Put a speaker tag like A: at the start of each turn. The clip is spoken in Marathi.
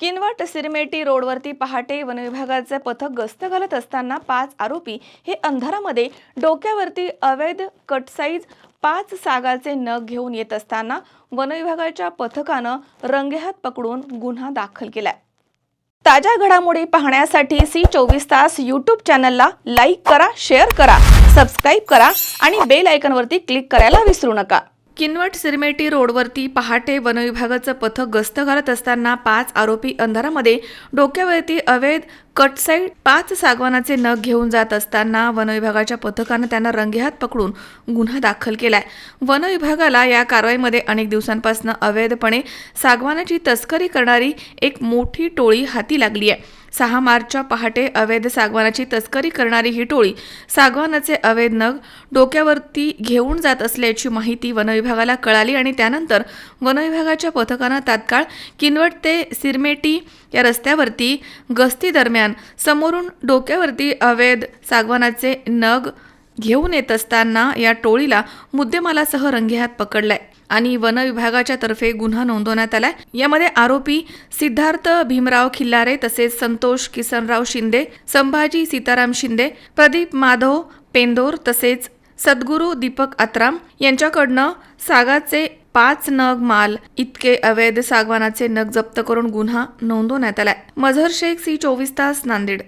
A: किनवट सिरमेटी रोडवरती पहाटे वनविभागाचे पथक गस्त घालत असताना पाच आरोपी हे अंधारामध्ये डोक्यावरती अवैध कटसाईज पाच सागाचे नग घेऊन येत असताना वनविभागाच्या पथकानं रंगेहात पकडून गुन्हा दाखल केलाय. ताज्या घडामोडी पाहण्यासाठी सी चोवीस तास यूट्यूब चॅनलला लाईक करा शेअर करा सबस्क्राईब करा आणि बेल आयकनवरती क्लिक करायला विसरू नका. किनवट सिरमेटी रोडवरती पहाटे वनविभागाचं पथक गस्त घालत असताना पाच आरोपी अंधारामध्ये डोक्यावरती अवैध कटसाईड पाच सागवानाचे नग घेऊन जात असताना वनविभागाच्या पथकानं त्यांना रंगेहात पकडून गुन्हा दाखल केलाय. वनविभागाला या कारवाईमध्ये अनेक दिवसांपासून अवैधपणे सागवानाची तस्करी करणारी एक मोठी टोळी हाती लागली आहे. सहा मार्चच्या पहाटे अवैध सागवानाची तस्करी करणारी ही टोळी सागवानाचे अवैध नग डोक्यावरती घेऊन जात असल्याची माहिती वनविभागाला कळाली आणि त्यानंतर वनविभागाच्या पथकानं तात्काळ किनवट ते सिरमेटी या रस्त्यावरती गस्ती दरम्यान समोरून डोक्यावरती अवैध सागवानाचे नग घेऊन येत असताना या टोळीला मुद्देमालासह रंगेहात पकडलाय आणि वन विभागाच्या तर्फे गुन्हा नोंदवण्यात आलाय. यामध्ये आरोपी सिद्धार्थ भीमराव खिल्लारे तसेच संतोष किसनराव शिंदे संभाजी सीताराम शिंदे प्रदीप माधव पेंदोर तसेच सद्गुरू दीपक आत्राम यांच्याकडनं सागाचे पाच नग माल इतके अवैध सागवानाचे नग जप्त करून गुन्हा नोंदवण्यात आलाय. मझर शेख सी चोवीस तास नांदेड